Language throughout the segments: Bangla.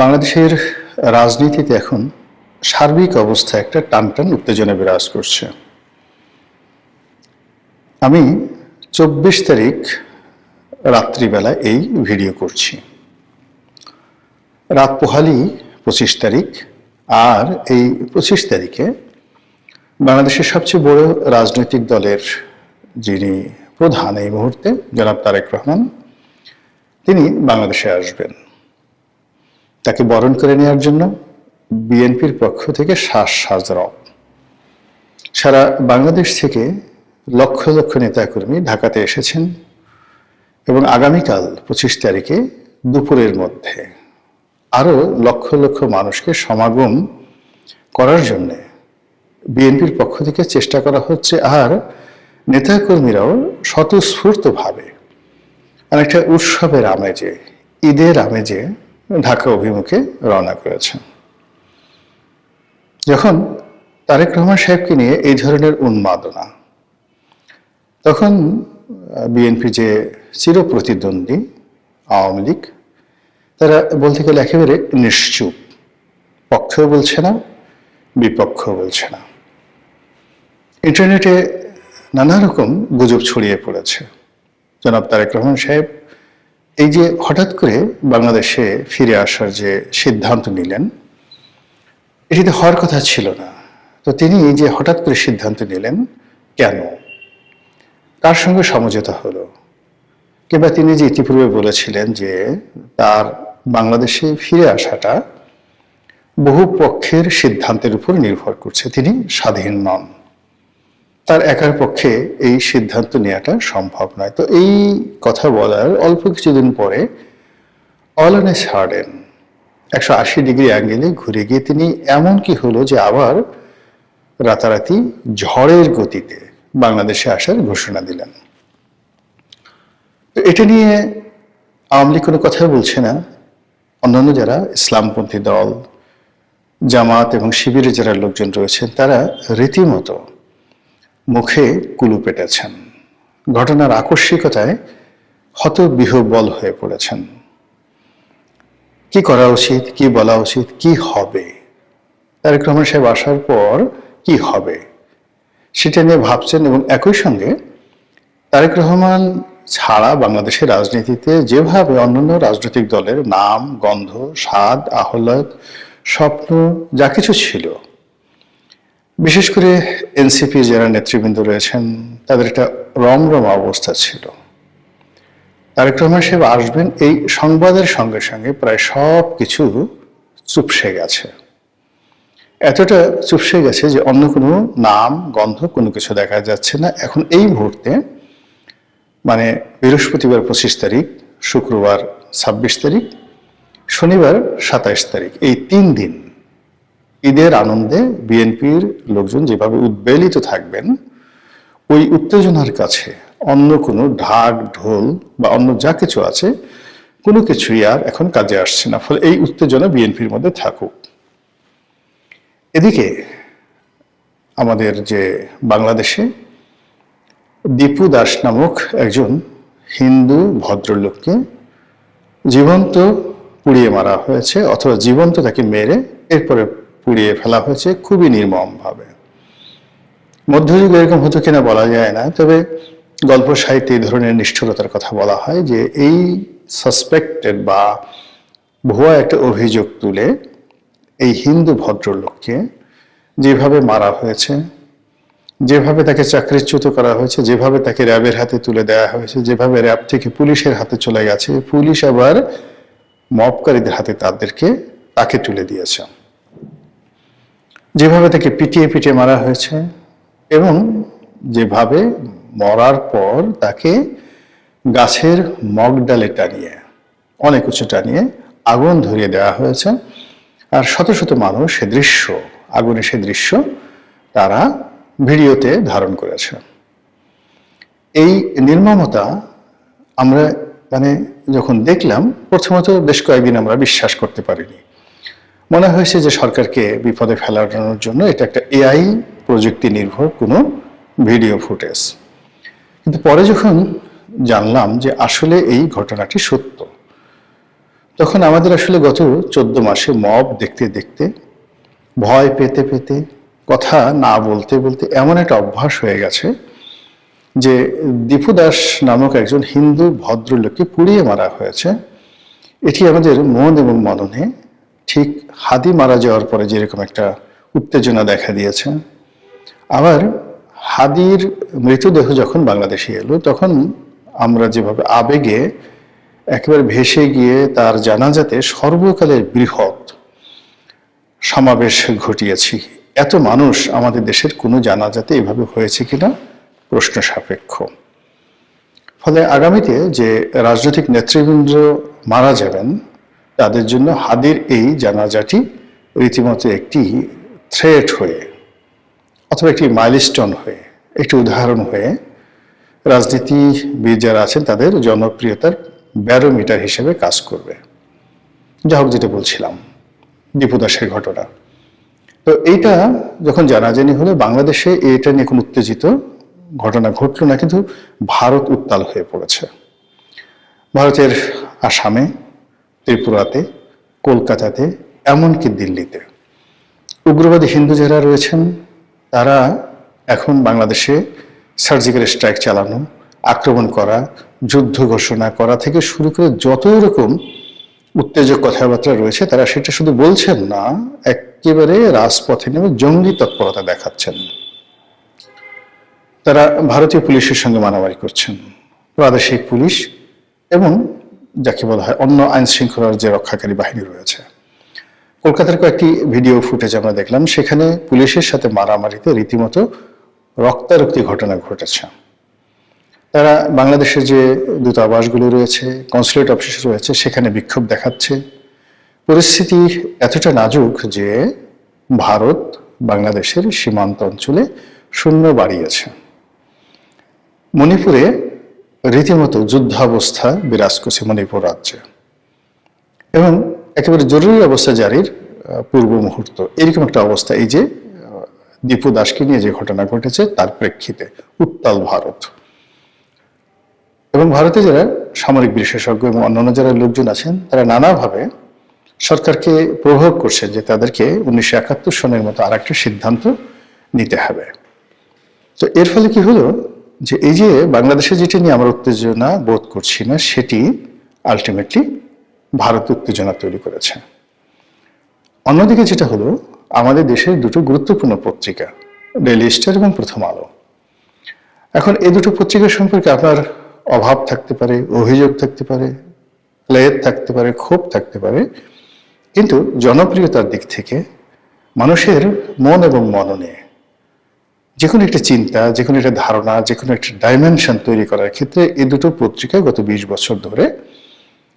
বাংলাদেশের রাজনীতিতে এখন সার্বিক অবস্থা একটা টানটান উত্তেজনা বিরাজ করছে। আমি চব্বিশ তারিখ রাত্রিবেলা এই ভিডিও করছি। রাত পোহালি পঁচিশ তারিখ আর এই পঁচিশ তারিখে বাংলাদেশের সবচেয়ে বড় রাজনৈতিক দলের যিনি প্রধান এই মুহূর্তে জনাব তারেক রহমান, তিনি বাংলাদেশে আসবেন। তাকে বরণ করে নেওয়ার জন্য বিএনপির পক্ষ থেকে শ্বাস সাজরব সারা বাংলাদেশ থেকে লক্ষ লক্ষ নেতাকর্মী ঢাকাতে এসেছেন এবং আগামীকাল পঁচিশ তারিখে দুপুরের মধ্যে আরও লক্ষ লক্ষ মানুষকে সমাগম করার জন্য বিএনপির পক্ষ থেকে চেষ্টা করা হচ্ছে আর নেতাকর্মীরাও স্বতঃস্ফূর্তভাবে অনেকটা উৎসবের আমেজে, ঈদের আমেজে ঢাকা অভিমুখে রওনা করেছেন। যখন তারেক রহমান সাহেবকে নিয়ে এই ধরনের উন্মাদনা, তখন বিএনপি যে চিরপ্রতিদ্বন্দ্বী আওয়ামী লীগ, তারা বলতে গেলে একেবারে নিশ্চুপ, পক্ষও বলছে না বিপক্ষ বলছে না। ইন্টারনেটে নানা রকম গুজব ছড়িয়ে পড়েছে। জনাব তারেক রহমান সাহেব এই যে হঠাৎ করে বাংলাদেশে ফিরে আসার যে সিদ্ধান্ত নিলেন এটিতে হওয়ার কথা ছিল না। তো তিনি এই যে হঠাৎ করে সিদ্ধান্ত নিলেন, কেন? তার সঙ্গে সমঝোতা হলো? কিংবা তিনি যে ইতিপূর্বে বলেছিলেন যে তার বাংলাদেশে ফিরে আসাটা বহু পক্ষের সিদ্ধান্তের উপর নির্ভর করছে, তিনি স্বাধীন নন। তার একার পক্ষে এই সিদ্ধান্ত নেওয়াটা সম্ভব নয়। তো এই কথা বলার অল্প কিছুদিন পরে অল সার্ডেন একশো আশি ডিগ্রি অ্যাঙ্গেলে ঘুরে গিয়ে তিনি এমন কি হলো যে আবার রাতারাতি ঝড়ের গতিতে বাংলাদেশে আসার ঘোষণা দিলেন। তো এটা নিয়ে আওয়ামী কোনো কথা বলছে না। অন্যান্য যারা ইসলামপন্থী দল, জামাত এবং শিবিরে যারা লোকজন রয়েছেন, তারা রীতিমতো মুখে কুলু পেটেছেন। ঘটনার আকস্মিকতায় হতবিহবল হয়ে পড়েছেন। কি করা উচিত? কি বলা উচিত? কি হবে? তারেক রহমান সাহেব আসার পর কি হবে? সেটা নিয়ে ভাবছেন এবং একই সঙ্গে তারেক রহমান ছাড়া বাংলাদেশের রাজনীতিতে যেভাবে অন্যান্য রাজনৈতিক দলের নাম, গন্ধ, স্বাদ, আহ্লাদ, স্বপ্ন, যা কিছু ছিল বিশেষ করে এনসিপি যারা নেতৃবৃন্দ রয়েছেন, তাদের একটা রমরম অবস্থা ছিল। তারেক রহমান আসবেন, এই সংবাদের সঙ্গে সঙ্গে প্রায় সব কিছু চুপসে গেছে। এতটা চুপসে গেছে যে অন্য কোনো নাম, গন্ধ কোনো কিছু দেখা যাচ্ছে না। এখন এই মুহূর্তে মানে বৃহস্পতিবার পঁচিশ তারিখ, শুক্রবার ছাব্বিশ তারিখ, শনিবার সাতাইশ তারিখ, এই তিন দিন ঈদের আনন্দে বিএনপির লোকজন যেভাবে উদ্বেলিত থাকবেন, ওই উত্তেজনার কাছে অন্য কোনো ঢাক, ঢোল বা অন্য যা কিছু আছে, কোনো কিছুই আর এখন কাজে আসছে না, ফলে এই উত্তেজনা বিএনপির মধ্যে থাকুক। এদিকে আমাদের যে বাংলাদেশে দীপু দাস নামক একজন হিন্দু ভদ্রলোককে জীবন্ত পুড়িয়ে মারা হয়েছে, অথবা জীবন্ত তাকে মেরে এরপরে পুড়িয়ে ফেলা হয়েছে খুবই নির্মমভাবে। মধ্যযুগে এরকম হতো কিনা বলা যায় না, তবে গল্প সাহিত্যে এই ধরনের নিষ্ঠুরতার কথা বলা হয় যে এই সাসপেক্টেড বা ভুয়া একটা অভিযোগ তুলে এই হিন্দু ভদ্রলোককে যেভাবে মারা হয়েছে, যেভাবে তাকে চাকরিচ্যুত করা হয়েছে, যেভাবে তাকে র্যাবের হাতে তুলে দেওয়া হয়েছে, যেভাবে র্যাব থেকে পুলিশের হাতে চলে গেছে, পুলিশ আবার মপকারীদের হাতে তাদেরকে, তাকে তুলে দিয়েছে। যেভাবে তাকে পিটিয়ে পিটিয়ে মারা হয়েছে এবং যেভাবে মরার পর তাকে গাছের মগ ডালে টানিয়ে, অনেক উঁচু টানিয়ে আগুন ধরিয়ে দেওয়া হয়েছে। আর শত শত মানুষ সে দৃশ্য, আগুনে সে দৃশ্য তারা ভিডিওতে ধারণ করেছে। এই নির্মমতা আমরা মানে যখন দেখলাম, প্রথমত বেশ কয়েকদিন আমরা বিশ্বাস করতে পারিনি। মনে হয়েছে যে সরকারকে বিপদে ফেলানোর জন্য এটা একটা এআই প্রযুক্তি নির্ভর কোনো ভিডিও ফুটেজ। কিন্তু পরে যখন জানলাম যে আসলে এই ঘটনাটি সত্য, তখন আমাদের আসলে গত চোদ্দ মাসে মব দেখতে দেখতে, ভয় পেতে পেতে, কথা না বলতে বলতে এমন একটা অভ্যাস হয়ে গেছে যে দীপু দাস নামক একজন হিন্দু ভদ্রলোককে পুড়িয়ে মারা হয়েছে। এটি আমাদের মন এবং মননে ঠিক হাদি মারা যাওয়ার পরে যেরকম একটা উত্তেজনা দেখা দিয়েছে, আবার হাদির মৃতদেহ যখন বাংলাদেশে এলো, তখন আমরা যেভাবে আবেগে একেবারে ভেসে গিয়ে তার জানাজাতে সর্বকালের বৃহৎ সমাবেশ ঘটিয়েছি। এত মানুষ আমাদের দেশের কোনো জানাজাতে এভাবে হয়েছে কিনা? প্রশ্ন সাপেক্ষ। ফলে আগামীতে যে রাজনৈতিক নেতৃবৃন্দ মারা যাবেন তাদের জন্য হাদির এই জানাজাটি রীতিমতো একটি থ্রেট হয়ে, অথবা একটি মাইলস্টোন হয়ে, একটি উদাহরণ হয়ে রাজনীতিবিদ যারা আছেন তাদের জনপ্রিয়তার ব্যারোমিটার হিসেবে কাজ করবে। যা হোক যেটা বলছিলাম, দীপু দাসের ঘটনা। তো এইটা যখন জানাজানি হলে, বাংলাদেশে এটা নিয়ে কোনো উত্তেজিত ঘটনা ঘটলো না, কিন্তু ভারত উত্তাল হয়ে পড়েছে। ভারতের আসামে ত্রিপুরাতে, কলকাতাতে, এমনকি দিল্লিতে। উগ্রবাদী হিন্দু যারা রয়েছেন, তারা এখন বাংলাদেশে সার্জিক্যাল স্ট্রাইক চালানো, আক্রমণ করা, যুদ্ধ ঘোষণা করা থেকে শুরু করে যত রকম উত্তেজক কথাবার্তা রয়েছে, তারা সেটা শুধু বলছেন না, একেবারে রাজপথে নেমে জঙ্গি তৎপরতা দেখাচ্ছেন। তারা ভারতীয় পুলিশের সঙ্গে মারামারি করছেন, প্রাদেশিক পুলিশ এবং যাকে বলা হয় অন্য আইন শৃঙ্খলার যে রক্ষাকারী বাহিনী রয়েছে। কলকাতার কয়েকটি ভিডিও ফুটেজ আমরা দেখলাম, সেখানে পুলিশের সাথে মারামারিতে রীতিমতো রক্তারক্তি ঘটনা ঘটেছে। তারা বাংলাদেশের যে দূতাবাসগুলো রয়েছে, কনসুলেট অফিস রয়েছে, সেখানে বিক্ষোভ দেখাচ্ছে। পরিস্থিতি এতটা নাজুক যে ভারত বাংলাদেশের সীমান্ত অঞ্চলে শূন্য বাড়িয়েছে। মণিপুরে রীতিমতো যুদ্ধাবস্থা বিরাজ করছে মণিপুর রাজ্যে। এবং একেবারে জরুরি অবস্থা জারির পূর্ব মুহূর্ত। এরকম একটা অবস্থা। এই যে দীপু দাসকে নিয়ে যে ঘটনা ঘটেছে, তার প্রেক্ষিতে উত্তাল ভারত। এবং ভারতে যারা সামরিক বিশেষজ্ঞ এবং অন্যান্য যারা লোকজন আছেন, তারা নানাভাবে সরকারকে প্রভাব করছেন যে তাদেরকে উনিশশো একাত্তর সনের মতো আর একটা সিদ্ধান্ত নিতে হবে। তো এর ফলে কি হলো? যে এই যে বাংলাদেশে যেটি নিয়ে আমরা উত্তেজনা বোধ করছি না, সেটি আলটিমেটলি ভারত উত্তেজনা তৈরি করেছে। অন্যদিকে যেটা হলো, আমাদের দেশের দুটো গুরুত্বপূর্ণ পত্রিকা ডেইলি স্টার এবং প্রথম আলো। এখন এই দুটো পত্রিকা সম্পর্কে আপনার অভাব থাকতে পারে, অভিযোগ থাকতে পারে, লেদ থাকতে পারে, ক্ষোভ থাকতে পারে, কিন্তু জনপ্রিয়তার দিক থেকে মানুষের মন এবং মননে যে কোনো একটা চিন্তা যে কোনো একটা ধারণা যে কোনো একটা ডাইমেনশন তৈরি করার ক্ষেত্রে এই দুটো পত্রিকা গত বিশ বছর ধরে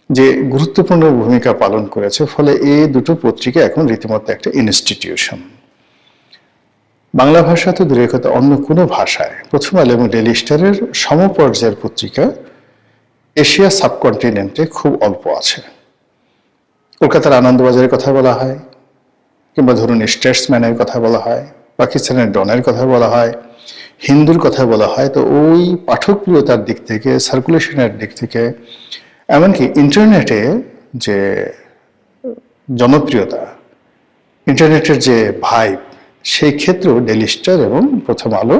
যে গুরুত্বপূর্ণ ভূমিকা পালন করেছে, ফলে এই দুটো পত্রিকা এখন রীতিমতো একটা ইনস্টিটিউশন বাংলা ভাষা তো দূরের কথা, অন্য কোনো ভাষায়। প্রথম আলো এবং ডেলি স্টারের সমপর্যায়ের পত্রিকা এশিয়া সাবকন্টিনেন্টে খুব অল্প আছে। কলকাতার আনন্দবাজারের কথা বলা হয়, কিংবা ধরুন স্টেটসম্যানের কথা বলা হয়। পাকিস্তানের ডনের কথা বলা হয়, হিন্দুর কথা বলা হয়, তো ওই পাঠকপ্রিয়তার দিক থেকে সার্কুলেশনের দিক থেকে, এমনকি ইন্টারনেটে যে জনপ্রিয়তা ইন্টারনেটের যে ভাইব সেই ক্ষেত্রেও ডেলি স্টার এবং প্রথম আলো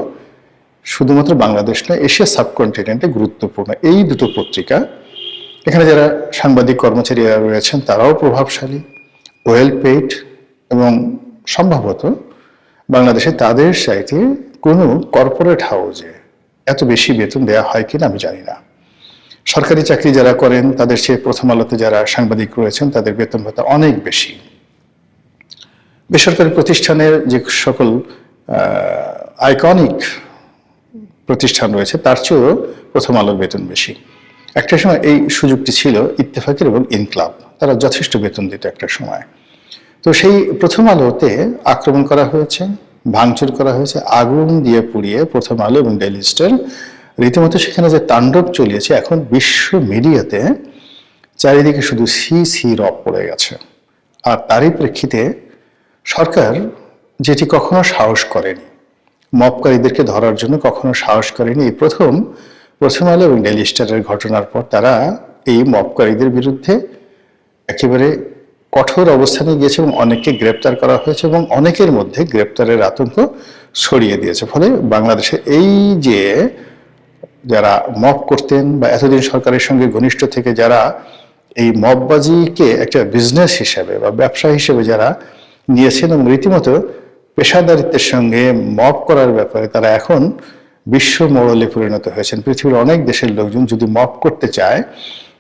শুধুমাত্র বাংলাদেশ নয়, এশিয়া সাবকন্টিনেন্টে গুরুত্বপূর্ণ। এই দুটো পত্রিকা, এখানে যারা সাংবাদিক কর্মচারীরা রয়েছেন, তারাও প্রভাবশালী ওয়েল পেইড এবং সম্ভবত বাংলাদেশে তাদের সাইটে কোনো কর্পোরেট হাউজে এত বেশি বেতন দেওয়া হয় কিনা আমি জানি না। সরকারি চাকরি যারা করেন, তাদের চেয়ে প্রথম আলোতে যারা সাংবাদিক রয়েছেন, তাদের বেতন ভাতা অনেক বেশি। বেসরকারি প্রতিষ্ঠানের যে সকল আইকনিক প্রতিষ্ঠান রয়েছে, তার চেয়েও প্রথম আলোর বেতন বেশি। একটা সময় এই সুযোগটি ছিল ইত্তেফাকের এবং ইনক্লাব। তারা যথেষ্ট বেতন দিত একটা সময়। তো সেই প্রথম আলোতে আক্রমণ করা হয়েছে, ভাঙচুর করা হয়েছে, আগুন দিয়ে পুড়িয়ে প্রথম আলো এবং ডেইলি স্টার রীতিমতো সেখানে যে তাণ্ডব চলিয়েছে, এখন বিশ্ব মিডিয়াতে চারিদিকে শুধু সি সি রব পড়ে গেছে। আর তারই প্রেক্ষিতে সরকার যেটি কখনো সাহস করেনি, মপকারীদেরকে ধরার জন্য কখনো সাহস করেনি, এই প্রথম প্রথম আলো এবং ডেলি স্টারের ঘটনার পর তারা এই মপকারীদের বিরুদ্ধে একেবারে কঠোর অবস্থানে গিয়েছে এবং অনেককে গ্রেপ্তার করা হয়েছে এবং অনেকের মধ্যে গ্রেপ্তারের আতঙ্ক ছড়িয়ে দিয়েছে। ফলে বাংলাদেশে এই যে যারা মব করতেন বা এতদিন সরকারের সঙ্গে ঘনিষ্ঠ থেকে যারা এই মববাজিকে একটা বিজনেস হিসেবে বা ব্যবসা হিসেবে যারা নিয়েছেন এবং রীতিমতো পেশাদারিত্বের সঙ্গে মব করার ব্যাপারে তারা এখন বিশ্ব মোড়লে পরিণত হয়েছেন। পৃথিবীর অনেক দেশের লোকজন যদি মব করতে চায়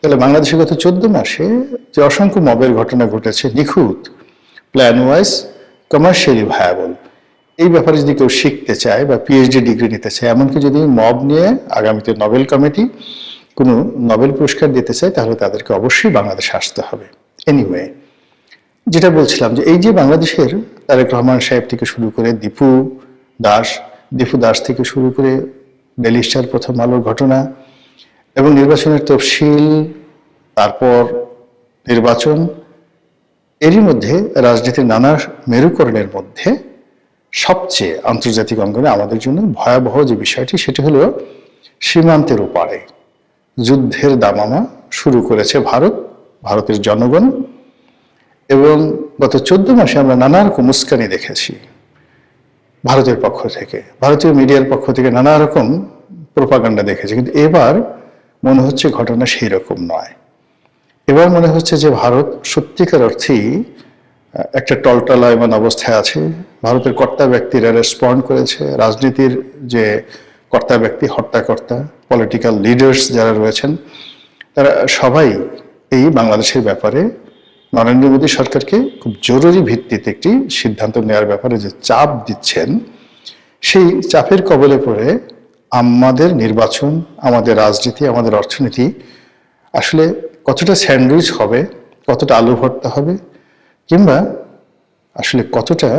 তাহলে বাংলাদেশে গত চোদ্দ মাসে যে অসংখ্য মবের ঘটনা ঘটেছে, নিখুঁত প্ল্যান ওয়াইজ কমার্শিয়ালি ভায়াবল এই ব্যাপারে যদি কেউ শিখতে চায় বা পিএইচডি ডিগ্রি নিতে চায়, এমনকি যদি মব নিয়ে আগামীতে নোবেল কমিটি কোনো নোবেল পুরস্কার দিতে চায়, তাহলে তাদেরকে অবশ্যই বাংলাদেশে আসতে হবে। এনিওয়ে যেটা বলছিলাম যে এই যে বাংলাদেশের তারেক রহমান সাহেব থেকে শুরু করে দীপু দাস দীপু দাস থেকে শুরু করে ডেলি প্রথম আলোর ঘটনা এবং নির্বাচনের তফসিল, তারপর নির্বাচন, এরই মধ্যে রাজনীতির নানা মেরুকরণের মধ্যে সবচেয়ে আন্তর্জাতিক অঙ্গনে আমাদের জন্য ভয়াবহ যে বিষয়টি, সেটি হলো সীমান্তের ওপারে যুদ্ধের দামামা শুরু করেছে ভারত, ভারতের জনগণ। এবং গত চোদ্দ মাসে আমরা নানা রকম উস্কানি দেখেছি ভারতের পক্ষ থেকে। ভারতীয় মিডিয়ার পক্ষ থেকে নানা রকম প্রোপাগান্ডা দেখেছি। কিন্তু এবার মনে হচ্ছে ঘটনা সেই রকম নয়। এবার মনে হচ্ছে যে ভারত সত্যিকার অর্থেই একটা টলটলায়মান অবস্থায় আছে। ভারতের কর্তা ব্যক্তিরা রেসপন্ড করেছে। রাজনীতির যে কর্তা ব্যক্তি হর্তাকর্তা পলিটিক্যাল লিডার্স যারা রয়েছেন, তারা সবাই এই বাংলাদেশের ব্যাপারে নরেন্দ্র মোদী সরকারকে খুব জরুরি ভিত্তিতে একটি সিদ্ধান্ত নেওয়ার ব্যাপারে যে চাপ দিচ্ছেন, সেই চাপের কবলে পড়ে আমাদের নির্বাচন, আমাদের রাজনীতি, আমাদের অর্থনীতি আসলে কতটা স্যান্ডউইচ হবে, কতটা আলু ভর্তা হবে কিংবা আসলে কতটা